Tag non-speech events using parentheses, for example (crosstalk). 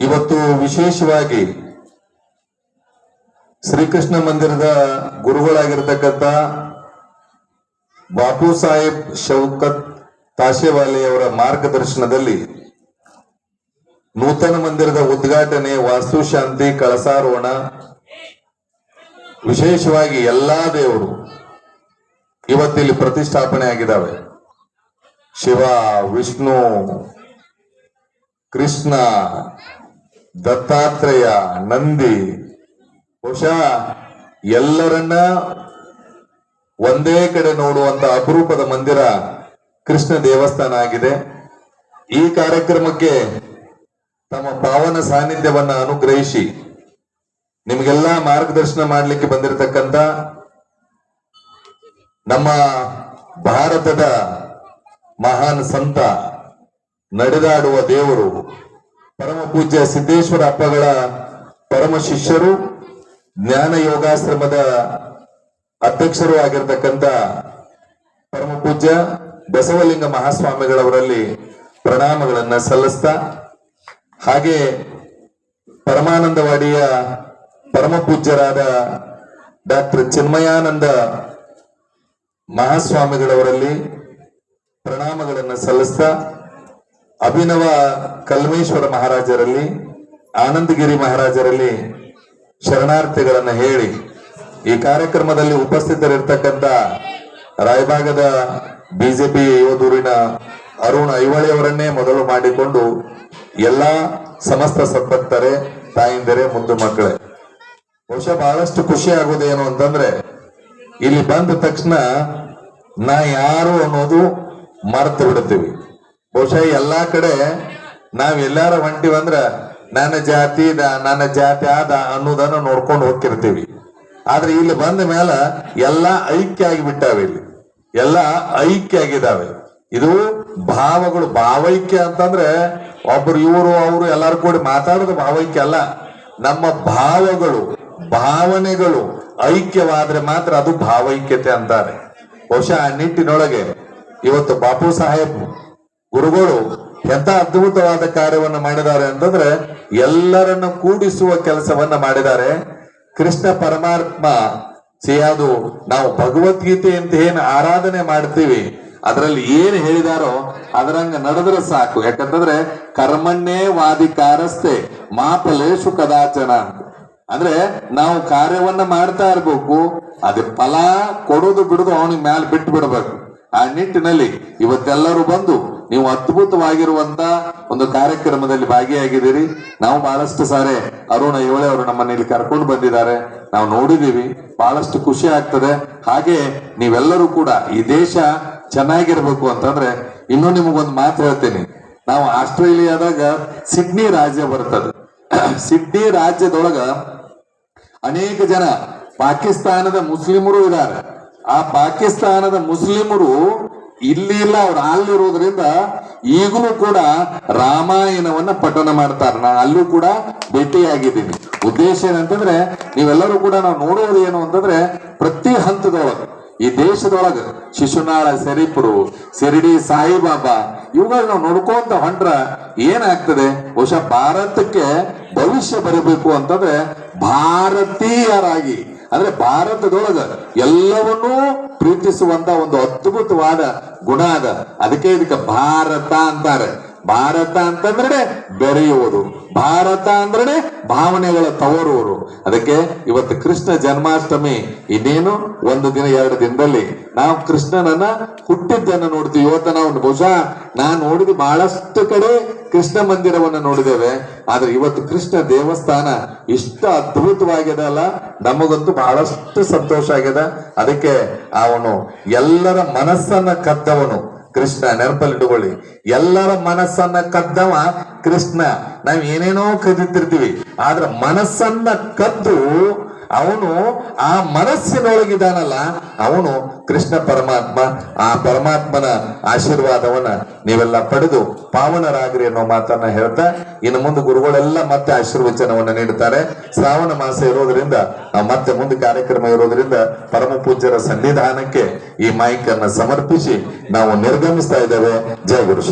ಇವತ್ತು ವಿಶೇಷವಾಗಿ ಶ್ರೀಕೃಷ್ಣ ಮಂದಿರದ ಗುರುಗಳಾಗಿರ್ತಕ್ಕಂಥ ಬಾಪು ಸಾಹೇಬ್ ಶೌಕತ್ ತಾಶೆವಾಲೆಯವರ ಮಾರ್ಗದರ್ಶನದಲ್ಲಿ ನೂತನ ಮಂದಿರದ ಉದ್ಘಾಟನೆ ವಾಸ್ತುಶಾಂತಿ ಕಳಸಾರೋಹಣ. ವಿಶೇಷವಾಗಿ ಎಲ್ಲಾ ದೇವರು ಇವತ್ತಿಲ್ಲಿ ಪ್ರತಿಷ್ಠಾಪನೆ ಆಗಿದ್ದಾವೆ. ಶಿವ, ವಿಷ್ಣು, ಕೃಷ್ಣ ದತ್ತಾತ್ರೇಯ, ನಂದಿ ಬಹುಶಃ ಎಲ್ಲರನ್ನ ಒಂದೇ ಕಡೆ ನೋಡುವಂತ ಅಪರೂಪದ ಮಂದಿರ ಕೃಷ್ಣ ದೇವಸ್ಥಾನ ಆಗಿದೆ. ಈ ಕಾರ್ಯಕ್ರಮಕ್ಕೆ ತಮ್ಮ ಪಾವನ ಸಾನ್ನಿಧ್ಯವನ್ನ ಅನುಗ್ರಹಿಸಿ ನಿಮಗೆಲ್ಲ ಮಾರ್ಗದರ್ಶನ ಮಾಡಲಿಕ್ಕೆ ಬಂದಿರತಕ್ಕಂತ ನಮ್ಮ ಭಾರತದ ಮಹಾನ್ ಸಂತ ನಡೆದಾಡುವ ದೇವರು ಪರಮ ಪೂಜ್ಯ ಸಿದ್ದೇಶ್ವರ ಅಪ್ಪಗಳ ಪರಮ ಶಿಷ್ಯರು, ಜ್ಞಾನ ಯೋಗಾಶ್ರಮದ ಅಧ್ಯಕ್ಷರು ಆಗಿರ್ತಕ್ಕಂಥ ಪರಮ ಪೂಜ್ಯ ಬಸವಲಿಂಗ ಮಹಾಸ್ವಾಮಿಗಳವರಲ್ಲಿ ಪ್ರಣಾಮಗಳನ್ನ ಸಲ್ಲಿಸ್ತಾ, ಹಾಗೆ ಪರಮಾನಂದವಾಡಿಯ ಪರಮ ಪೂಜ್ಯರಾದ ಡಾಕ್ಟರ್ ಚಿನ್ಮಯಾನಂದ ಮಹಾಸ್ವಾಮಿಗಳವರಲ್ಲಿ ಪ್ರಣಾಮಗಳನ್ನು ಸಲ್ಲಿಸ್ತಾ ಅಭಿನವ ಕಲ್ಮೇಶ್ವರ ಮಹಾರಾಜರಲ್ಲಿ, ಆನಂದಗಿರಿ ಮಹಾರಾಜರಲ್ಲಿ ಶರಣಾರ್ಥಿಗಳನ್ನು ಹೇಳಿ ಈ ಕಾರ್ಯಕ್ರಮದಲ್ಲಿ ಉಪಸ್ಥಿತರಿರ್ತಕ್ಕಂಥ ರಾಯಭಾಗದ ಬಿಜೆಪಿ ಯೋಧೂರಿನ ಅರುಣ್ ಐವಳಿಯವರನ್ನೇ ಮೊದಲು ಮಾಡಿಕೊಂಡು ಎಲ್ಲ ಸಮಸ್ತ ಸಂಪತ್ತರೆ, ತಾಯಿಂದರೆ, ಮುದ್ದು ಮಕ್ಕಳೇ. ಬಹುಶಃ ಬಹಳಷ್ಟು ಖುಷಿ ಆಗೋದೇನು ಅಂತಂದ್ರೆ, ಇಲ್ಲಿ ಬಂದ ತಕ್ಷಣ ನಾ ಯಾರು ಅನ್ನೋದು ಮರೆತು ಬಿಡ್ತೀವಿ. ಬಹುಶಃ ಎಲ್ಲಾ ಕಡೆ ನಾವ್ ಎಲ್ಲಾರ ಹೊಂಟಿವಂದ್ರ ನನ್ನ ಜಾತಿ ನನ್ನ ಜಾತಿ ಆದ ಅನ್ನೋದನ್ನ ನೋಡ್ಕೊಂಡು ಹೋಗ್ತಿರ್ತೀವಿ. ಆದ್ರೆ ಇಲ್ಲಿ ಬಂದ ಮೇಲ ಎಲ್ಲಾ ಐಕ್ಯ ಆಗಿಬಿಟ್ಟಾವೆ ಇಲ್ಲಿ. ಎಲ್ಲಾ ಐಕ್ಯ ಆಗಿದಾವೆ. ಇದು ಭಾವಗಳು ಭಾವೈಕ್ಯ ಅಂತಂದ್ರೆ ಒಬ್ರು ಇವರು ಅವರು ಎಲ್ಲಾರು ಕೂಡಿ ಮಾತಾಡೋದು ಭಾವೈಕ್ಯ ಅಲ್ಲ. ನಮ್ಮ ಭಾವಗಳು, ಭಾವನೆಗಳು ಐಕ್ಯವಾದ್ರೆ ಮಾತ್ರ ಅದು ಭಾವೈಕ್ಯತೆ ಅಂತಾರೆ. ಬಹುಶಃ ಆ ನಿಟ್ಟಿನೊಳಗೆ ಇವತ್ತು ಬಾಪು ಸಾಹೇಬ್ ಗುರುಗಳು ಎಂತ ಅದ್ಭುತವಾದ ಕಾರ್ಯವನ್ನು ಮಾಡಿದ್ದಾರೆ ಅಂತಂದ್ರೆ ಎಲ್ಲರನ್ನು ಕೂಡಿಸುವ ಕೆಲಸವನ್ನ ಮಾಡಿದ್ದಾರೆ. ಕೃಷ್ಣ ಪರಮಾತ್ಮ ಸಿಯಾದು ನಾವು ಭಗವದ್ಗೀತೆ ಅಂತ ಏನು ಆರಾಧನೆ ಮಾಡ್ತೀವಿ, ಅದರಲ್ಲಿ ಏನ್ ಹೇಳಿದಾರೋ ಅದರಂಗ ನಡೆದ್ರೆ ಸಾಕು. ಯಾಕಂತಂದ್ರೆ ಕರ್ಮಣ್ಣೇ ವಾದಿಕಾರಸ್ತೆ ಮಾಪಲೇಶು ಕದಾಚನ. ಅಂದ್ರೆ ನಾವು ಕಾರ್ಯವನ್ನ ಮಾಡ್ತಾ ಇರ್ಬೇಕು, ಅದ ಫಲ ಕೊಡೋದು ಬಿಡೋದು ಅವನಿಗೆ ಮ್ಯಾಲ ಬಿಟ್ಟು ಬಿಡಬೇಕು ಆ ನಿಟ್ಟಿನಲ್ಲಿ ಇವತ್ತೆಲ್ಲರೂ ಬಂದು ನೀವು ಅದ್ಭುತವಾಗಿರುವಂತ ಒಂದು ಕಾರ್ಯಕ್ರಮದಲ್ಲಿ ಭಾಗಿಯಾಗಿದ್ದೀರಿ. ನಾವು ಬಹಳಷ್ಟು ಸಾರಿ ಅರುಣ ಏಳೆ ಅವರು ನಮ್ಮನ್ನ ಇಲ್ಲಿ ಕರ್ಕೊಂಡು ಬಂದಿದ್ದಾರೆ. ನಾವು ನೋಡಿದೀವಿ ಬಹಳಷ್ಟು ಖುಷಿ ಆಗ್ತದೆ. ಹಾಗೆ ನೀವೆಲ್ಲರೂ ಕೂಡ ಈ ದೇಶ ಚೆನ್ನಾಗಿರ್ಬೇಕು ಅಂತಂದ್ರೆ ಇನ್ನೂ ನಿಮಗೊಂದು ಮಾತು ಹೇಳ್ತೀನಿ. ನಾವು ಆಸ್ಟ್ರೇಲಿಯಾದಾಗ ಸಿಡ್ನಿ ರಾಜ್ಯ ಬರ್ತದೆ. (clears throat) ಸಿಡ್ನಿ ರಾಜ್ಯದೊಳಗ ಅನೇಕ ಜನ ಪಾಕಿಸ್ತಾನದ ಮುಸ್ಲಿಮರು ಇದ್ದಾರೆ. ಆ ಪಾಕಿಸ್ತಾನದ ಮುಸ್ಲಿಮರು ಇಲ್ಲಿ ಇಲ್ಲ, ಅವ್ರು ಅಲ್ಲಿರೋದ್ರಿಂದ ಈಗಲೂ ಕೂಡ ರಾಮಾಯಣವನ್ನ ಪಠನ ಮಾಡ್ತಾರೆ. ನಾ ಅಲ್ಲೂ ಕೂಡ ಭೇಟಿಯಾಗಿದ್ದೀನಿ. ಉದ್ದೇಶ ಏನಂತಂದ್ರೆ, ನೀವೆಲ್ಲರೂ ಕೂಡ ನಾವು ನೋಡೋದು ಏನು ಅಂತಂದ್ರೆ, ಪ್ರತಿ ಹಂತದೊಳಗೆ, ಈ ದೇಶದೊಳಗ, ಶಿಶುನಾಳ ಸೆರಿಪುರು ಸಿರಿಡಿ ಸಾಯಿಬಾಬಾ, ಇವುಗಳನ್ನ ನಾವು ನೋಡ್ಕೊಂತ ಹೊಂಟ್ರ ಏನಾಗ್ತದೆ? ಬಹುಶಃ ಭಾರತಕ್ಕೆ ಭವಿಷ್ಯ ಬರಬೇಕು ಅಂತಂದ್ರೆ ಭಾರತೀಯರಾಗಿ ಅಂದ್ರೆ ಭಾರತದೊಳಗ ಎಲ್ಲವನ್ನೂ ಪ್ರೀತಿಸುವಂತ ಒಂದು ಅದ್ಭುತವಾದ ಗುಣ ಅದ. ಅದಕ್ಕೆ ಇದಕ್ಕೆ ಭಾರತ ಅಂತಾರೆ. ಭಾರತ ಅಂತಂದ್ರೆ ಬೆರೆಯುವುದು. ಭಾರತ ಅಂದ್ರೆ ಭಾವನೆಗಳ ತವರೂರು ಅದಕ್ಕೆ ಇವತ್ತು ಕೃಷ್ಣ ಜನ್ಮಾಷ್ಟಮಿ ಇನ್ನೇನು? ಒಂದು ದಿನ, ಎರಡು ದಿನದಲ್ಲಿ. ನಾವು ಕೃಷ್ಣನನ್ನ ಹುಟ್ಟಿದ್ದನ್ನು ನೋಡ್ತೀವಿ. ಇವತ್ತು ನಾವು ಬಹುಶಃ ನಾನು ನೋಡಿದ ಬಹಳಷ್ಟು ಕಡೆ ಕೃಷ್ಣ ಮಂದಿರವನ್ನು ನೋಡಿದ್ದೇವೆ. ಆದ್ರೆ ಇವತ್ತು ಕೃಷ್ಣ ದೇವಸ್ಥಾನ ಇಷ್ಟು ಅದ್ಭುತವಾಗಿದೆ ಅಲ್ಲ? ನಮಗಂತೂ ಬಹಳಷ್ಟು ಸಂತೋಷ ಆಗಿದೆ. ಅದಕ್ಕೆ ಅವನು ಎಲ್ಲರ ಮನಸ್ಸನ್ನ ಕದ್ದವನು. ಕೃಷ್ಣ ನೆನಪಲ್ಲಿಟ್ಟುಕೊಳ್ಳಿ. ಎಲ್ಲರ ಮನಸ್ಸನ್ನ ಕದ್ದವ ಕೃಷ್ಣ. ನಾವ್ ಏನೇನೋ ಕದಿತಿರ್ತೀವಿ ಆದ್ರ ಮನಸ್ಸನ್ನ ಕದ್ದು ಅವನು ಆ ಮನಸ್ಸಿನೊಳಗಿದಾನಲ್ಲ ಅವನು ಕೃಷ್ಣ ಪರಮಾತ್ಮ, ಆ ಪರಮಾತ್ಮನ ಆಶೀರ್ವಾದವನ್ನ ನೀವೆಲ್ಲ ಪಡೆದು ಪಾವನರಾಗ್ರಿ ಅನ್ನೋ ಮಾತನ್ನ ಹೇಳ್ತಾ, ಇನ್ನು ಮುಂದೆ ಗುರುಗಳೆಲ್ಲ ಮತ್ತೆ ಆಶೀರ್ವಚನವನ್ನ ನೀಡುತ್ತಾರೆ. ಶ್ರಾವಣ ಮಾಸ ಇರೋದ್ರಿಂದ ಮತ್ತೆ ಮುಂದೆ ಕಾರ್ಯಕ್ರಮ ಇರೋದ್ರಿಂದ ಪರಮ ಪೂಜ್ಯರ ಸನ್ನಿಧಾನಕ್ಕೆ ಈ ಮೈಕ್ ಅನ್ನ ಸಮರ್ಪಿಸಿ ನಾವು ನಿರ್ಗಮಿಸ್ತಾ ಇದ್ದೇವೆ. ಜಯ ಗುರು